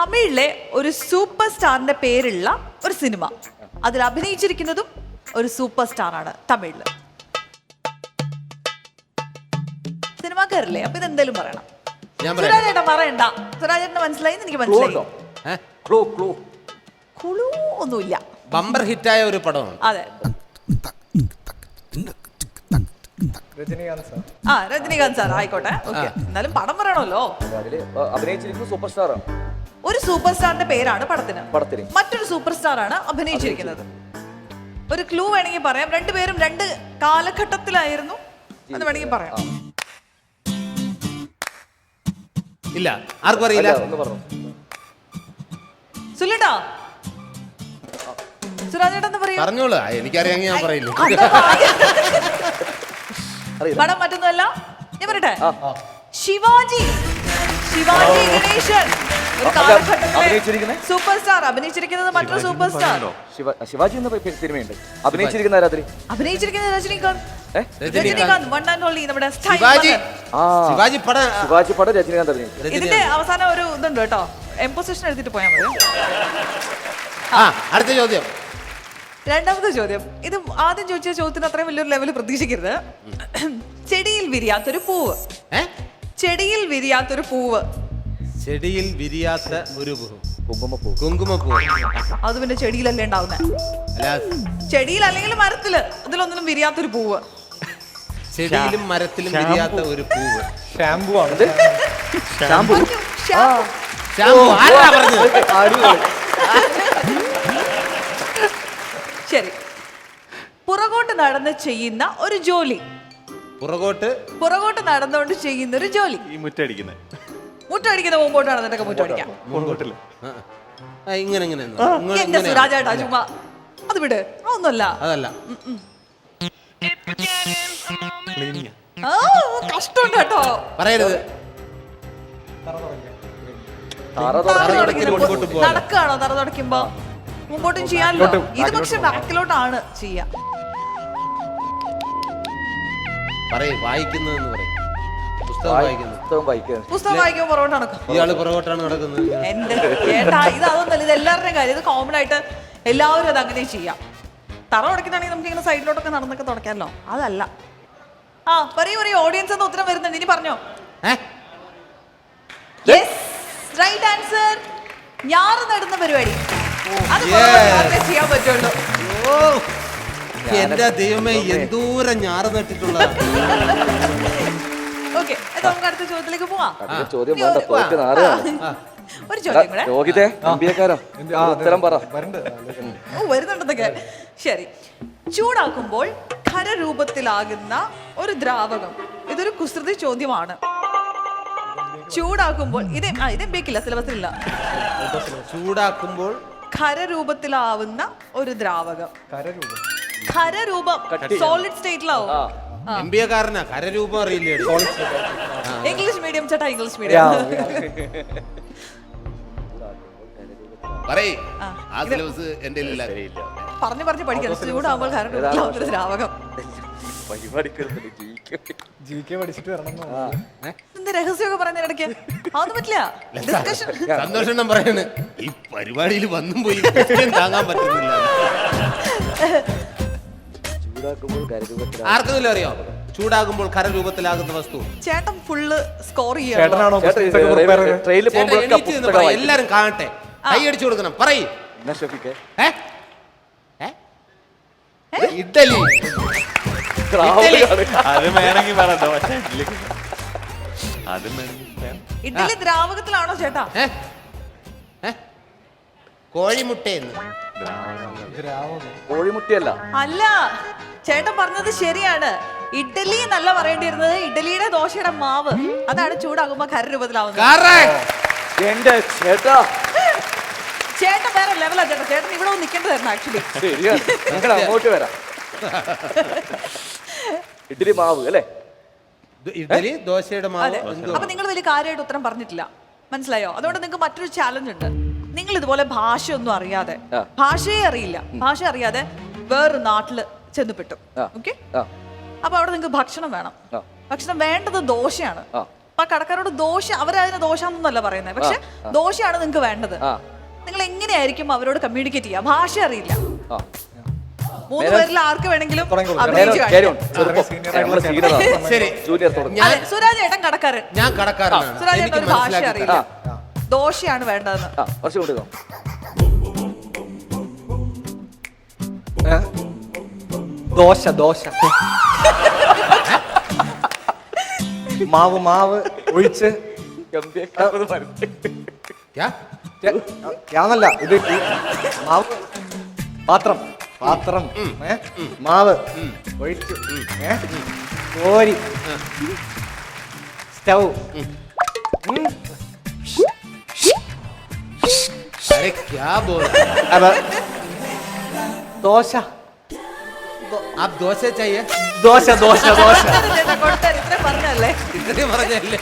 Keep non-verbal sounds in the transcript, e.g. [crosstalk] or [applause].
തമിഴിലെ ഒരു സൂപ്പർ സ്റ്റാറിന്റെ പേരുള്ള ഒരു സിനിമ. അതിൽ അഭിനയിച്ചിരിക്കുന്നതും ഒരു സൂപ്പർ സ്റ്റാർ ആണ് തമിഴിൽ സിനിമാക്കാരല്ലേ അപ്പൊ ഇതെന്തേലും പറയണം. ഞാൻ പറയാം. സുരാജേട്ടൻ പറയണ്ട. സുരാജേട്ടന് മനസ്സിലായി എന്ന് എനിക്ക് ക്ലൂ മനസ്സിലായി. ഉണ്ടോ ഏ? Clue clue. കുളു ഒന്നുമില്ല. ബമ്പർ ഹിറ്റായ ഒരു പടമാണ് അതെ. രജനീകാന്ത് സാർ. ആ രജനീകാന്ത് സാർ. ആയിക്കോട്ടെ. ഓക്കെ. എന്നാലും പടം പറയണമല്ലോ. അഭിനയിച്ചിരിക്കുന്നു അഭിനയിച്ചിരിക്കുന്ന സൂപ്പർ സ്റ്റാർ ആണ് ഒരു സൂപ്പർ സ്റ്റാറിന്റെ പേരാണ് പടത്തിന്. പടത്തിന്. മറ്റൊരു സൂപ്പർ സ്റ്റാർ ആണ് അഭിനയിച്ചിരിക്കുന്നത്. ഒരു ക്ലൂ വേണമെങ്കിൽ പറയാം. രണ്ടുപേരും രണ്ട് കാലഘട്ടത്തിലായിരുന്നു എന്ന് വേണമെങ്കിൽ പറയാം. ഇല്ല. ആർക്കും അറിയില്ല. ഒന്ന് പറഞ്ഞു. സുല്ലേട്ടാ സുരാജേട്ടൻ പറയൂ. പറഞ്ഞോളൂ. ആ, എനിക്കറിയാമെങ്കിൽ ഞാൻ പറയില്ല? അന്ന് [laughs] ഭാഗ്യ- അറിയില്ല. പടം മറ്റൊന്നുമല്ല. ഞാൻ പറയട്ടെ. ശിവാജി. ശിവാജി ഗണേശൻ? സൂപ്പർ സ്റ്റാർ അഭിനയിച്ചിരിക്കുന്നത്? മറ്റൊരു സൂപ്പർ സ്റ്റാർ ശിവ ശിവാജി എന്ന സിനിമയുണ്ട്. അഭിനയിച്ചിരിക്കുന്ന രാത്രി അഭിനയിച്ചിരിക്കുന്നത് Rajinikanth. Rajinikanth one and only നമ്മുടെ ശിവാജി. പട ശിവാജി പടം രജനീകാന്ത് അഭിനയിച്ചു. ഇതിന്റെ അവസാനം ഒരു ഇതുണ്ട് കേട്ടോ. എംപൊസിഷൻ എടുത്തിട്ട് പോയാൽ മതി. ആ അടുത്ത ചോദ്യം. രണ്ടാമത്തെ ചോദ്യം. ഇത് ആദ്യം ചോദിച്ച ചോദ്യത്തിന് അത്രയും വലിയൊരു ലെവൽ പ്രതീക്ഷിക്കരുത്. ചെടിയിൽ വിരിയാത്തൊരു പൂവ്. ചെടിയിൽ വിരിയാത്തൊരു പൂവ്. ചെടിയിൽ വിരിയാത്ത ഒരു പൂ കുങ്കുമപ്പൂ. കുങ്കുമപ്പൂ. അത് പിന്നെ ചെടിയിലല്ലേ ഉണ്ടാവുന്ന? അല്ല ചെടിയിൽ അല്ലെങ്കിൽ മരത്തിൽ ഇതിലൊന്നിനും വിരിയാത്തൊരു പൂവ്. ചെടിയിലും മരത്തിലും വിരിയാത്ത ഒരു പൂവ്. ഷാംപൂ ആണ്. ആരാ പറഞ്ഞത്? ശരി. പുറകോട്ട് നടന്ന് ചെയ്യുന്ന ഒരു ജോലി. പുറകോട്ട് പുറകോട്ട് നടന്നുകൊണ്ട് ചെയ്യുന്ന ഒരു ജോലി. ഈ മുറ്റടിക്കുന്നത് മുറ്റടിക്കുന്ന മുമ്പോട്ട് നടന്നിട്ടൊക്കെ മുറ്റടിക്കാം മുമ്പോട്ടില്ല. ആ, ഇങ്ങനെ ഇങ്ങനെ നിന്ന്. ഇങ്ങനെ എന്റെ ഇങ്ങനെ. സുരാജേട്ടാ ചുമ്മാ. അത് വിട്. അതൊന്നുമല്ല. അതല്ല. ക്ലീനിങ് ആ കഷ്ടമുണ്ട് കേട്ടോ. പറയരുത്. തറ പോകാതെ. നടക്കാണോ തറ തുടയ്ക്കുമ്പോ? മുമ്പോട്ടും ചെയ്യാമല്ലോ ഇത് പക്ഷെ ബാക്കിലോട്ടാണ് ചെയ്യാ. പറയും വായിക്കുന്നതെന്ന് പറയും. പുസ്തകം വായിക്കുന്നത് പുസ്തകം വായിക്കുന്നത് പുസ്തകം വായിക്കുമ്പോൾ പുറകോട്ട് നടക്കും? ഇയാൾ പുറകോട്ടാണ് നടക്കുന്നത്. എന്റെ ഇത് അതൊന്നല്ല ഇത് എല്ലാവരുടെയും കാര്യം. ഇത് കോമൺ ആയിട്ട് എല്ലാവരും അത് അങ്ങനെ ചെയ്യാം. തറ നമുക്ക് ഇങ്ങനെ സൈഡിലോട്ടൊക്കെ നടന്നൊക്കെ തുടക്കാമല്ലോ അതല്ല. ആ പറയൂ പറയൂ ഓഡിയൻസ് എന്ന് ഉത്തരം വരുന്നുണ്ട് ഇനി പറഞ്ഞോ. റൈറ്റ് ആൻസർ ഞാറ് നടുന്ന പരിപാടി. അത്. പുറകോട്ട് മാത്രമേ ചെയ്യാൻ പറ്റുള്ളൂ. ഓ എന്റെ ദൈവമേ എന്തോരം ഞാറ് നട്ടിട്ടുള്ള ഓക്കെ നമുക്ക് അടുത്ത ചോദ്യത്തിലേക്ക് പോവാം. അടുത്ത ചോദ്യം വേണ്ട ഒരു- തോറ്റ് നാറുകയാണ് ഒരു ചോദ്യം കൂടെ. രോഹിതേ അമ്പിയക്കാരോ? ഉത്തരം പറ. വരണ്ട് ഓ വരുന്നുണ്ടെന്നൊക്കെ. ശരി. ചൂടാക്കുമ്പോൾ ഖരരൂപത്തിലാകുന്ന ഒരു ദ്രാവകം. ഇതൊരു കുസൃതി ചോദ്യമാണ്. ചൂടാക്കുമ്പോൾ ഇത് ആ ഇത് ബേക്കില്ല സിലബസിലില്ല ചൂടാക്കുമ്പോൾ ഖരരൂപത്തിലാവുന്ന ഒരു ദ്രാവകം. കരരൂപം. ഖരരൂപം സോളിഡ് സ്റ്റേറ്റിലാവും എം ബി എ കാരനാ കരരൂപം അറിയില്ലേ? ഇംഗ്ലീഷ് മീഡിയം ചേട്ടാ ഇംഗ്ലീഷ് മീഡിയം [laughs] പറയ്. ആ. സിലബസ് എന്റെ ഇല്ല പറഞ്ഞു പറഞ്ഞു പഠിക്കണം. ചൂടാകുമ്പോൾ ഒരു ദ്രാവകം സന്തോഷം പറയാണ്. ഈ പരിപാടിയിൽ വന്നും പോയി താങ്ങാൻ പറ്റുന്നില്ല. [laughs] ആർക്കെങ്കിലും അറിയോ? ചൂടാകുമ്പോൾ കരരൂപത്തിലാകുന്ന വസ്തു. ചേട്ടൻ ഫുള്ള് സ്കോർ ചെയ്യണം ചേട്ടനാണോ prepare? ട്രെയിനിൽ ചേട്ടാ, പോകുമ്പോഴൊക്കെ എണീറ്റ് നിന്ന് പുസ്തകം പറ, വായിക്കും. എല്ലാരും കാണട്ടെ കൈ അടിച്ചു കൊടുക്കണം. പറയ്. എന്നാ ഏ? ഏ? ഇഡ്ഡലി. ദ്രാവകമാണ്. അത് വേണമെങ്കിൽ പറയണ്ടോ പക്ഷേ ഇല്ലെങ്കിൽ അതും വേണമെങ്കിൽ പറയാം. ഇഡ്ഡലി ദ്രാവകത്തിലാണോ ചേട്ടാ? ഏ? ഏ? കോഴിമുട്ടയെന്ന്. ദ്രാവകം കോഴിമുട്ടിയല്ല. അല്ല. ചേട്ടൻ പറഞ്ഞത് ശരിയാണ്. ഇഡലി എന്നല്ല പറയേണ്ടിയിരുന്നത്. ഇഡലിയുടെ ദോശയുടെ മാവ്. അതാണ് ചൂടാകുമ്പോ കരരൂപത്തിലാവുന്നത്. രൂപത്തിലാവുന്നത് എന്റെ ചേട്ടാ. ചേട്ടൻ വേറെ ലെവലാ ചേട്ടാ. ചേട്ടൻ ഇവിടെ ഒന്ന് നിൽക്കേണ്ടതായിരുന്നു ആക്ച്വലി അങ്ങോട്ട് വരാം. ഇഡ്ഡലി മാവ് അല്ലേ? ഇഡലി ഇഡ്ഡലി ദോശയുടെ മാവ് അപ്പൊ നിങ്ങൾ വലിയ കാര്യമായിട്ട് ഉത്തരം പറഞ്ഞിട്ടില്ല. മനസ്സിലായോ? അതുകൊണ്ട് നിങ്ങൾക്ക് മറ്റൊരു ചാലഞ്ച് ഉണ്ട്. നിങ്ങൾ ഇതുപോലെ ഭാഷയൊന്നും അറിയാതെ. ഭാഷയെ അറിയില്ല. ഭാഷ അറിയാതെ വേറൊരു നാട്ടിൽ ചെന്നുപെട്ടു. ഓക്കെ അപ്പൊ അവിടെ നിങ്ങൾക്ക് ഭക്ഷണം വേണം. ഭക്ഷണം വേണ്ടത് ദോശയാണ്. ആ. അപ്പൊ ആ കടക്കാരോട് ദോശ അവരതിന് ദോശാന്നല്ല പറയുന്നത് പക്ഷെ ദോശയാണ് നിങ്ങൾക്ക് വേണ്ടത്. നിങ്ങൾ എങ്ങനെയായിരിക്കും അവരോട് കമ്മ്യൂണിക്കേറ്റ് ചെയ്യുക? ഭാഷ അറിയില്ല. മൂന്ന് പേരിൽ ആർക്ക് വേണമെങ്കിലും [laughs] സുരാജ് ഏട്ടൻ കടക്കാരൻ. ഞാൻ കടക്കാരൻ സുരാജ് ഏട്ടൻ ഭാഷ അറിയില്ല. ദോശയാണ് വേണ്ടതെന്ന്. ദോശ ദോശ. മാവ് മാവ് ഒഴിച്ച്? യാന്നല്ല ഇത് മാവ്. പാത്രം. പാത്രം. ഏ? മാവ്. ഒഴിച്ച്. ഏ? കോരി. സ്റ്റൗ. അരെ ക്യാ ബോൾ. അപ്പൊ ദോശ. ആപ് ദോശ ചായേ? ദോശ ദോശ ദോശ. പറഞ്ഞല്ലേ? ഇത്രയും പറഞ്ഞല്ലേ?